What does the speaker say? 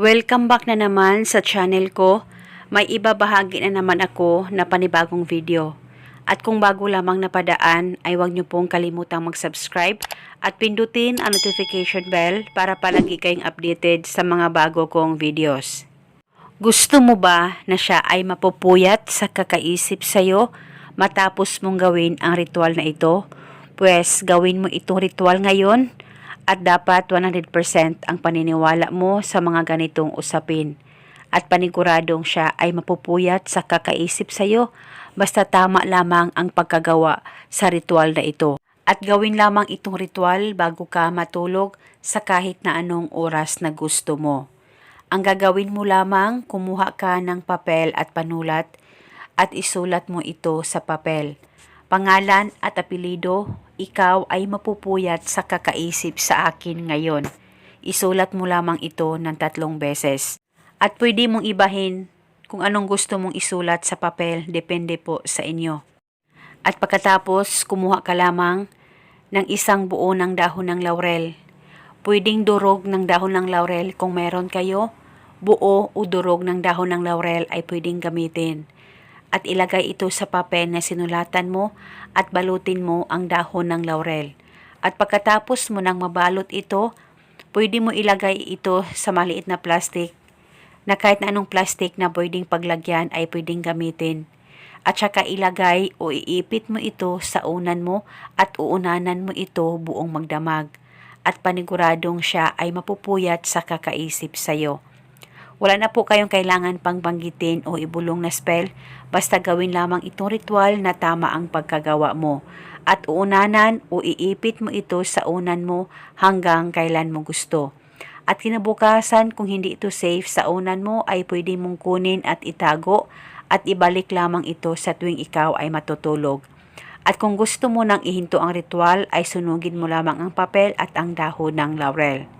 Welcome back na naman sa channel ko. May ibabahagi na naman ako na panibagong video. At kung bago lamang napadaan ay huwag niyo pong kalimutang mag-subscribe at pindutin ang notification bell para palagi kayong updated sa mga bago kong videos. Gusto mo ba na siya ay mapupuyat sa kakaisip sa'yo matapos mong gawin ang ritual na ito? Pues gawin mo itong ritual ngayon at dapat 100% ang paniniwala mo sa mga ganitong usapin. At paniguradong siya ay mapupuyat sa kakaisip sa'yo basta tama lamang ang pagkagawa sa ritual na ito. At gawin lamang itong ritual bago ka matulog sa kahit na anong oras na gusto mo. Ang gagawin mo lamang, kumuha ka ng papel at panulat at isulat mo ito sa papel. Pangalan at apelido, ikaw ay mapupuyat sa kakaisip sa akin ngayon. Isulat mo lamang ito ng tatlong beses. At pwede mong ibahin kung anong gusto mong isulat sa papel, depende po sa inyo. At pagkatapos, kumuha ka lamang ng isang buo ng dahon ng laurel. Pwedeng durog ng dahon ng laurel kung meron kayo. Buo o durog ng dahon ng laurel ay pwedeng gamitin. At ilagay ito sa papel na sinulatan mo at balutin mo ang dahon ng laurel. At pagkatapos mo nang mabalot ito, pwede mo ilagay ito sa maliit na plastic na kahit na anong plastic na pwedeng paglagyan ay pwedeng gamitin. At saka ilagay o iipit mo ito sa unan mo at uunanan mo ito buong magdamag. At paniguradong siya ay mapupuyat sa kakaisip sa'yo. Wala na po kayong kailangan pang banggitin o ibulong na spell, basta gawin lamang itong ritual na tama ang pagkagawa mo. At uunanan o iipit mo ito sa unan mo hanggang kailan mo gusto. At kinabukasan kung hindi ito safe sa unan mo ay pwede mong kunin at itago at ibalik lamang ito sa tuwing ikaw ay matutulog. At kung gusto mo nang ihinto ang ritual ay sunugin mo lamang ang papel at ang dahon ng laurel.